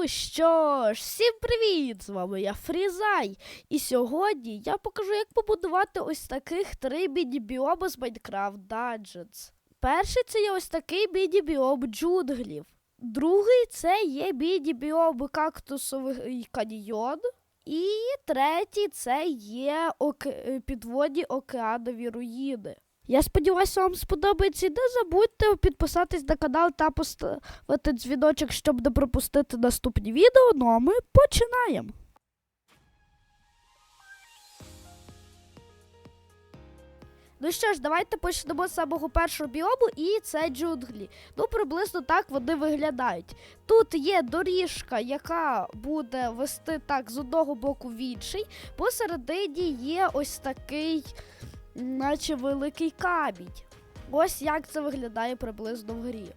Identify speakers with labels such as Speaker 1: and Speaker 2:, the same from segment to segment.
Speaker 1: Ну що ж, всім привіт! З вами я Фрізай. І сьогодні я покажу, як побудувати ось таких три міні-біоми з Minecraft Dungeons. Перший це є ось такий міні-біом джунглів. Другий це є міні-біом кактусовий каньйон. І третій це є оке- підводні океанові руїни. Я сподіваюся, вам сподобається. І не забудьте підписатись на канал та поставити дзвіночок, щоб не пропустити наступні відео. Ну а ми починаємо. Ну що ж, давайте почнемо з самого першого біому, і це джунглі. Ну, приблизно так вони виглядають. Тут є доріжка, яка буде вести так з одного боку в інший. Посередині є ось такий, наче великий камінь. Ось як це виглядає приблизно в грі.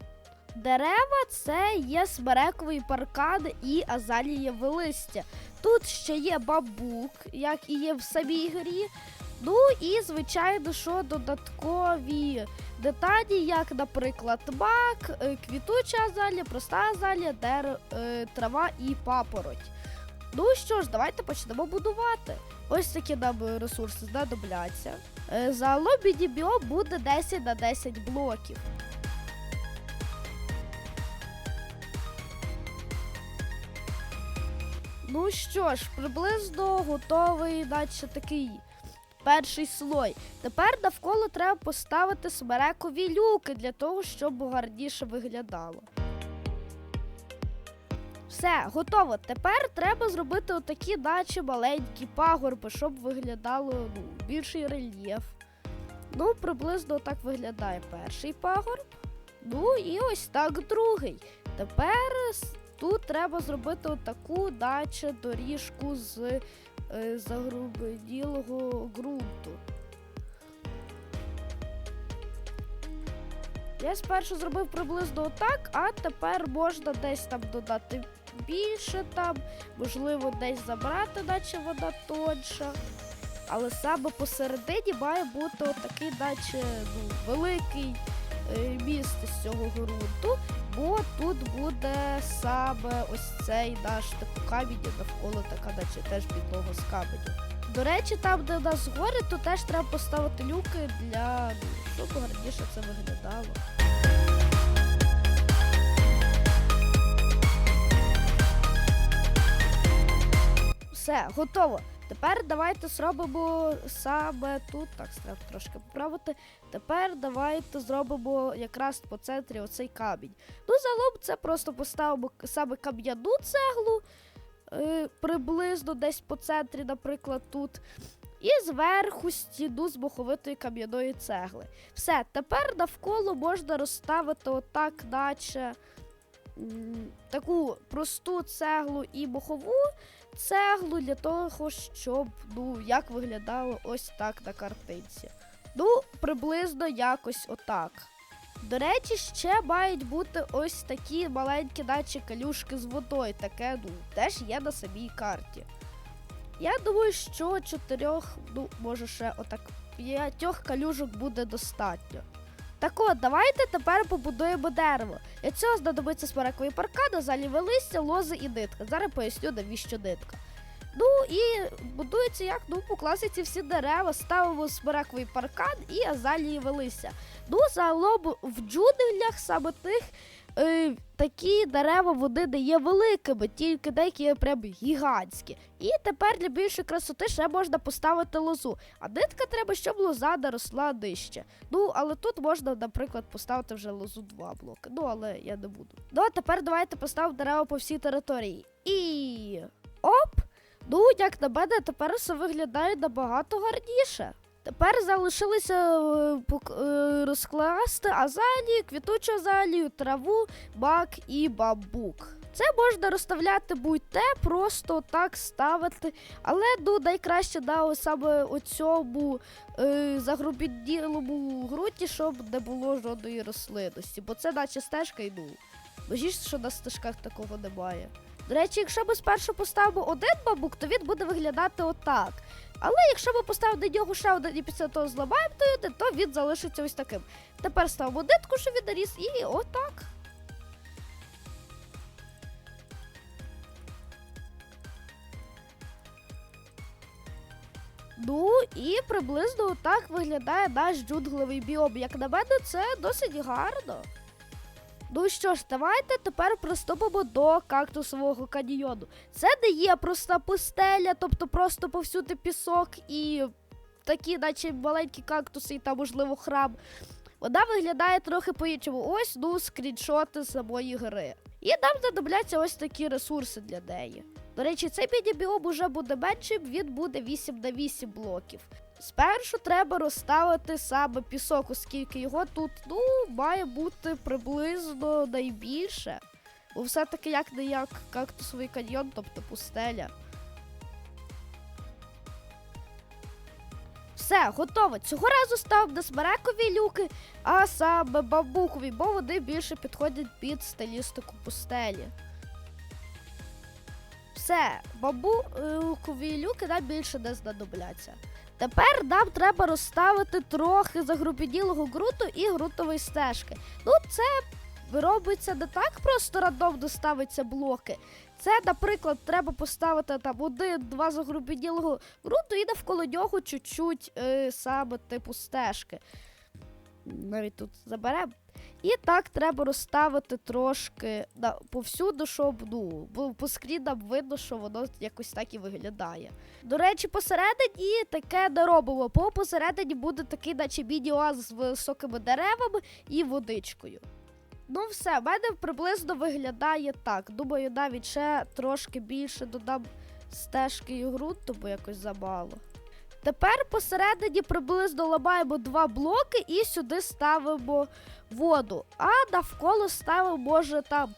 Speaker 1: Дерева це є смерековий паркан і азалієве листя. Тут ще є бамбук, як і є в самій грі. Ну і, звичайно, що додаткові деталі, як, наприклад, мак, е, квітуча азалія, проста азалія, дер, е, трава і папороть. Ну що ж, давайте почнемо будувати. Ось такі нам ресурси знадобляться. Е, Загалом міні-біом буде 10 на 10 блоків. Ну що ж, приблизно готовий, наче такий перший слой. Тепер навколо треба поставити смерекові люки для того, щоб гарніше виглядало. Все, готово. Тепер треба зробити отакі, наче маленькі пагорби, щоб виглядало ну, більший рельєф. Ну, приблизно так виглядає перший пагорб. Ну і ось так другий. Тепер тут треба зробити отаку, наче доріжку з е, загрубелілого ґрунту. Я спершу зробив приблизно отак, а тепер можна десь там додати більше там, можливо, десь забрати, наче вода тонша. Але саме посередині має бути отакий, наче ну, великий е, міст з цього ґрунту, бо тут буде саме ось цей наш типу камінь, навколо така, наче теж підлога з каменю. До речі, там, де у нас гори, то теж треба поставити люки для ну, щоб гарніше це виглядало. Все, готово. Тепер давайте зробимо саме тут. Так, треба трошки поправити. Тепер давайте зробимо якраз по центрі оцей камінь. Ну, загалом це просто поставимо саме кам'яну цеглу, е, приблизно десь по центрі, наприклад, тут. І зверху стіну з моховитої кам'яної цегли. Все, тепер навколо можна розставити отак, наче м, таку просту цеглу і мохову цеглу для того, щоб ну, як виглядало ось так на картинці. Ну, приблизно якось отак. До речі, ще мають бути ось такі маленькі, наче калюшки з водою. Таке ну, теж є на самій карті. Я думаю, що чотирьох, ну, може ще отак, п'ятьох калюжок буде достатньо. Так от, давайте тепер побудуємо дерево. Для цього знадобиться смерековий паркан, заліве листя, лози і нитка. Зараз поясню, навіщо нитка. Ну і будується як ну, по класиці всі дерева, ставимо смерековий паркан і азалії листя. Ну, загалом в джунглях саме тих е, такі дерева вони не є великими, тільки деякі прям гігантські. І тепер для більшої красоти ще можна поставити лозу. А нитка треба, щоб лоза не росла нижче. Ну, але тут можна, наприклад, поставити вже лозу два блоки. Ну, але я не буду. Ну, а тепер давайте поставимо дерева по всій території. І оп! Ну, як на мене, тепер все виглядає набагато гарніше. Тепер залишилося е, е, розкласти азалію, квітучу азалію, траву, бак і бамбук. Це можна розставляти будь-те, просто так ставити. Але ну, найкраще да, саме у цьому е, загрубіділому ґрунті, щоб не було жодної рослинності. Бо це наче стежка і ну. Божіш, що на стежках такого немає. До речі, якщо би спершу поставив один бабук, то він буде виглядати отак. Але якщо би поставив до нього ще один і після того зламаєте, то він залишиться ось таким. Тепер став дитку, що він наріс, і отак. Ну і приблизно отак виглядає наш джунгловий біом. Як на мене, це досить гарно. Ну що ж, давайте тепер приступимо до кактусового каньйону. Це не є проста пустеля, тобто просто повсюди пісок і такі, наче маленькі кактуси, і там, можливо, храм. Вона виглядає трохи по-іншому. Ось ну скріншоти самої гри. І нам знадобляться ось такі ресурси для неї. До речі, цей міні-біом уже буде меншим, він буде 8 на 8 блоків. Спершу треба розставити саме пісок, оскільки його тут ну, має бути приблизно найбільше. Бо все-таки як не як кактусовий каньйон, тобто пустеля. Все, готово. Цього разу став не смерекові люки, а саме бамбукові, бо вони більше підходять під стилістику пустелі. Все, бамбукові люки нам більше не знадобляться. Тепер нам треба розставити трохи загрубіділого груту і грутової стежки. Ну, це робиться не так просто рандомно ставиться блоки. Це, наприклад, треба поставити там один-два загрубіділого ґрунту і навколо нього чуть-чуть е, саме типу стежки. Навіть тут заберемо. І так треба розставити трошки на, повсюду, щоб ну, бо по скрінам видно, що воно якось так і виглядає. До речі, посередині таке не робимо, посередині буде такий, наче міні-оаз з високими деревами і водичкою. Ну, все, в мене приблизно виглядає так. Думаю, навіть ще трошки більше додам стежки і ґрунту, бо якось замало. Тепер посередині приблизно ламаємо два блоки і сюди ставимо воду. А навколо ставимо, може, там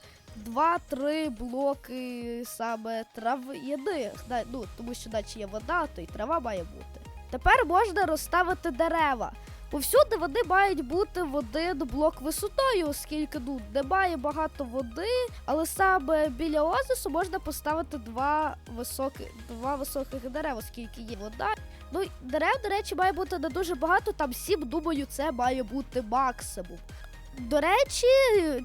Speaker 1: 2-3 блоки саме трав'яних. Ну, тому що наче є вода, то й трава має бути. Тепер можна розставити дерева. Повсюди вони мають бути в один блок висотою, оскільки ну, немає багато води, але саме біля оазису можна поставити два високі, два високих дерева, оскільки є вода. Ну, дерев, до речі, має бути не дуже багато, там сім, думаю, це має бути максимум. До речі,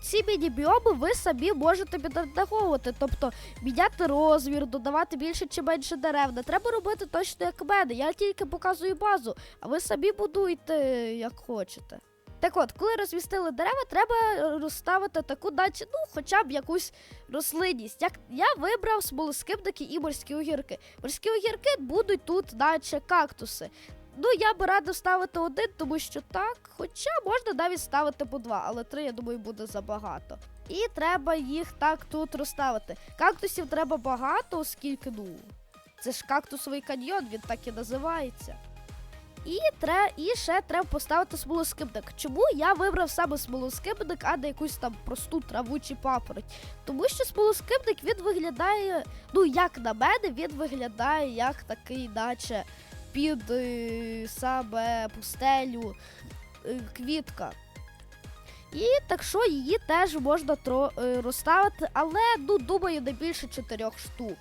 Speaker 1: ці міні-біоми ви самі можете підраховувати, тобто міняти розмір, додавати більше чи менше дерев. Не треба робити точно як мене. Я тільки показую базу, а ви самі будуйте як хочете. Так от, коли розмістили дерева, треба розставити таку, наче, ну, хоча б якусь рослинність. Як я вибрав смолоскипники і морські огірки. Морські огірки будуть тут, наче кактуси. Ну, я би радив ставити один, тому що так, хоча можна навіть ставити по два, але три, я думаю, буде забагато. І треба їх так тут розставити. Кактусів треба багато, оскільки, ну, це ж кактусовий каньйон, він так і називається. І тре, і ще треба поставити смолоскипник. Чому я вибрав саме смолоскипник, а не якусь там просту траву чи папороть? Тому що смолоскипник він виглядає, ну як на мене, він виглядає як такий, наче під е, саме пустелю е, квітка. І так що її теж можна е, розставити, але ну, думаю, не більше чотирьох штук.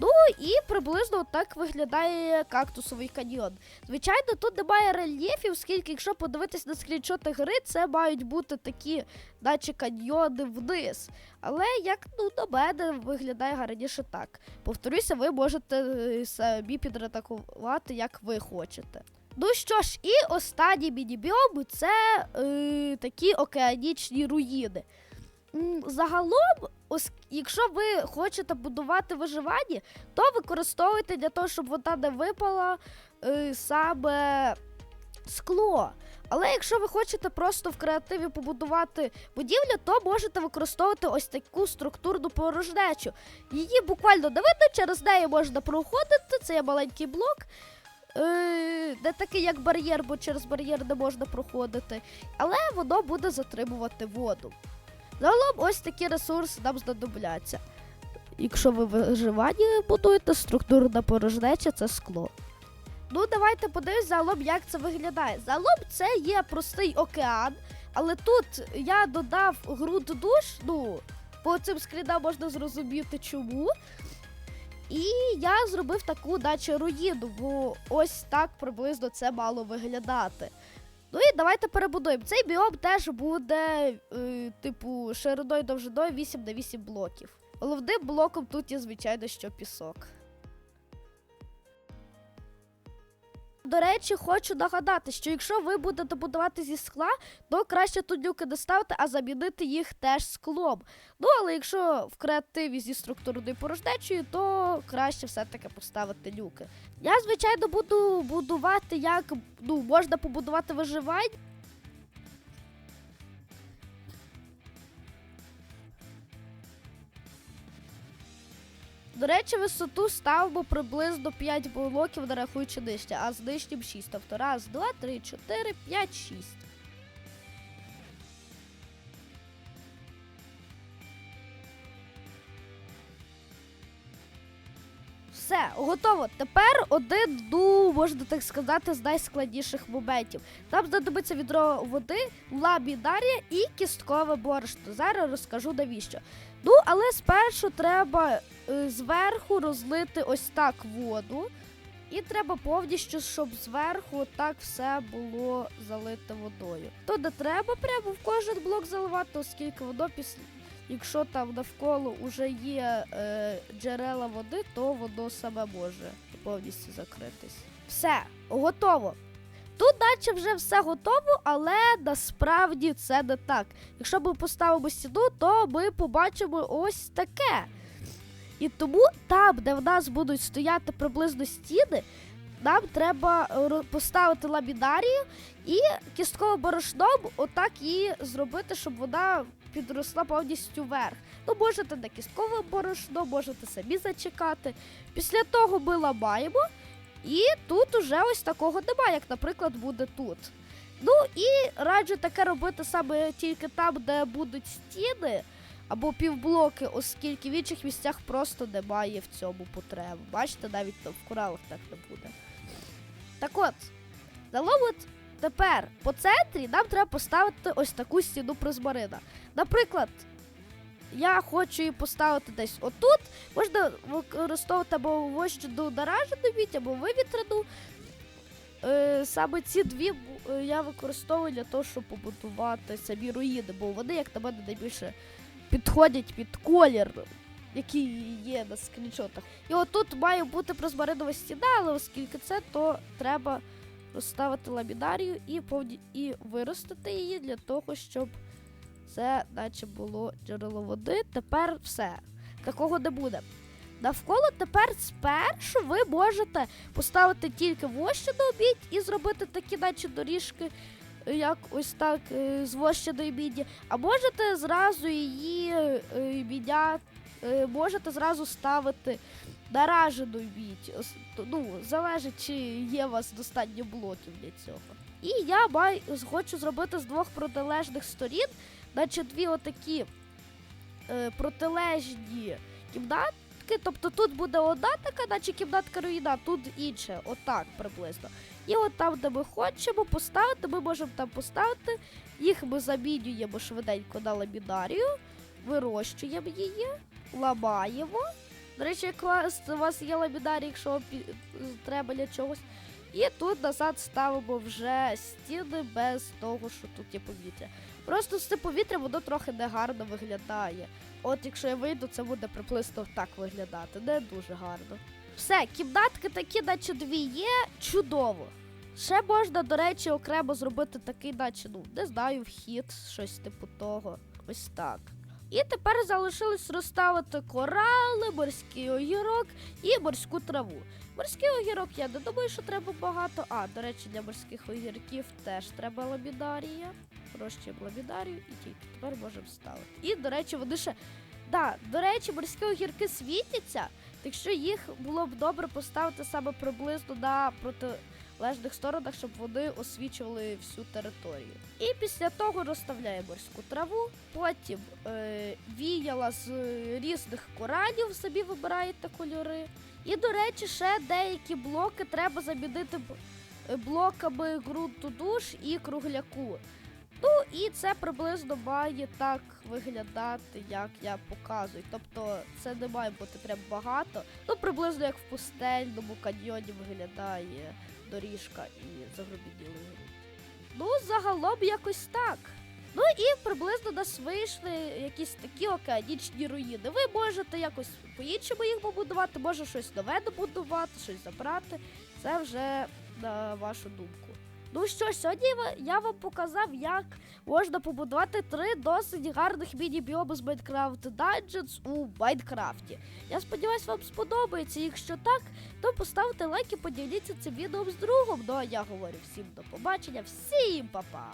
Speaker 1: Ну і приблизно так виглядає кактусовий каньйон. Звичайно, тут немає рельєфів, оскільки, якщо подивитись на скріншоти гри, це мають бути такі, наче каньйони вниз. Але як ну, на мене виглядає гарніше так. Повторюся, ви можете е, самі підредагувати, як ви хочете. Ну що ж, і останній міні-біом це е, такі океанічні руїни. Загалом, якщо ви хочете будувати виживання, то використовуйте для того, щоб вода не випала е, саме скло. Але якщо ви хочете просто в креативі побудувати будівлю, то можете використовувати ось таку структурну порожнечу. Її буквально не видно, через неї можна проходити. Це є маленький блок. Е, не такий, як бар'єр, бо через бар'єр не можна проходити. Але воно буде затримувати воду. Загалом ось такі ресурси нам знадобляться. Якщо ви виживання будуєте, структурна порожнеча це скло. Ну, давайте подивимось загалом, як це виглядає. Загалом це є простий океан, але тут я додав ґрунт душ, ну, по цим скрінам можна зрозуміти чому. І я зробив таку наче руїну, бо ось так приблизно це мало виглядати. Ну і давайте перебудуємо. Цей біом теж буде, е, типу, шириною довжиною 8 на 8 блоків. Головним блоком тут є, звичайно, що пісок. До речі, хочу нагадати, що якщо ви будете будувати зі скла, то краще тут люки не ставити, а замінити їх теж склом. Ну, але якщо в креативі зі структурною порожнечою, то краще все-таки поставити люки. Я, звичайно, буду будувати, як ну, можна побудувати виживання. До речі, висоту ставимо приблизно 5 блоків, не рахуючи нижче, а з нижнім 6. Тобто раз, два, три, чотири, п'ять, шість. Все, готово. Тепер один, ну, можна так сказати, з найскладніших моментів. Нам знадобиться відро води, ламінарія і кісткове борошно. Зараз розкажу навіщо. Ну, але спершу треба зверху розлити ось так воду. І треба повністю, щоб зверху так все було залите водою. То не треба прямо в кожен блок заливати, оскільки воно після. Якщо там навколо вже є е, джерела води, то воно саме може повністю закритись. Все, готово. Тут наче вже все готово, але насправді це не так. Якщо ми поставимо стіну, то ми побачимо ось таке. І тому там, де в нас будуть стояти приблизно стіни, нам треба е, поставити ламінарію і кістковим борошном отак її зробити, щоб вона підросла повністю вверх. Ну, можете на кісткове борошно, можете самі зачекати. Після того ми ламаємо, і тут уже ось такого немає, як, наприклад, буде тут. Ну і раджу таке робити саме тільки там, де будуть стіни або півблоки, оскільки в інших місцях просто немає в цьому потреби. Бачите, навіть в коралах так не буде. Так от, загалом тепер по центрі нам треба поставити ось таку стіну призмарина. Наприклад, я хочу її поставити десь отут. Можна використовувати або вощину наражену мідь, або вивітрену. Е, саме ці дві е, я використовую для того, щоб побудувати самі руїни, бо вони, як на мене, найбільше підходять під колір, який є на скріншотах. І отут має бути прозмаринова стіна, але оскільки це, то треба розставити ламінарію і, повні... і виростити її для того, щоб це наче було джерело води. Тепер все. Такого не буде. Навколо тепер спершу ви можете поставити тільки вощену мідь і зробити такі, наче доріжки, як ось так е, з вощеної міді. А можете зразу її е, мідя, е, можете зразу ставити наражену мідь. Ос- Ну, залежить, чи є у вас достатньо блоків для цього. І я маю, хочу зробити з двох протилежних сторін, наче дві отакі протилежні кімнати. Тобто тут буде одна така, наче кімнатка руїна, тут інше, отак приблизно. І от там, де ми хочемо поставити, ми можемо там поставити. Їх ми замінюємо швиденько на ламінарію, вирощуємо її, ламаємо. До речі, як у вас, є ламінарій, якщо вам треба для чогось. І тут назад ставимо вже стіни без того, що тут є повітря. Просто з цим повітрям воно трохи негарно виглядає. От якщо я вийду, це буде приблизно так виглядати. Не дуже гарно. Все, кімнатки такі, наче дві є, чудово. Ще можна, до речі, окремо зробити такий, наче, ну, не знаю, вхід, щось типу того. Ось так. І тепер залишилось розставити корали, морський огірок і морську траву. Морський огірок я не думаю, що треба багато. А, до речі, для морських огірків теж треба ламінарія. Розчуємо ламінарію і тільки тепер можемо ставити. І, до речі, вони ще. Да, до речі, морські огірки світяться, так що їх було б добре поставити саме приблизно на протилежних сторонах, щоб вони освічували всю територію. І після того розставляємо морську траву, потім е, віяла з різних коралів, собі вибираєте кольори. І, до речі, ще деякі блоки треба замінити блоками ґрунту душ і кругляку. Ну і це приблизно має так виглядати, як я показую. Тобто це не має бути прям багато. Ну, приблизно як в пустельному каньйоні виглядає доріжка і загробіділий ґрунт. Ну, загалом якось так. Ну і приблизно нас вийшли якісь такі океанічні руїни. Ви можете якось по-іншому їх побудувати, може щось нове добудувати, щось забрати. Це вже на вашу думку. Ну що, сьогодні я вам показав, як можна побудувати три досить гарних міні-біоми з Minecraft Dungeons у Майнкрафті. Я сподіваюся, вам сподобається. Якщо так, то поставте лайк і поділіться цим відео з другом. Ну а я говорю всім до побачення, всім па-па!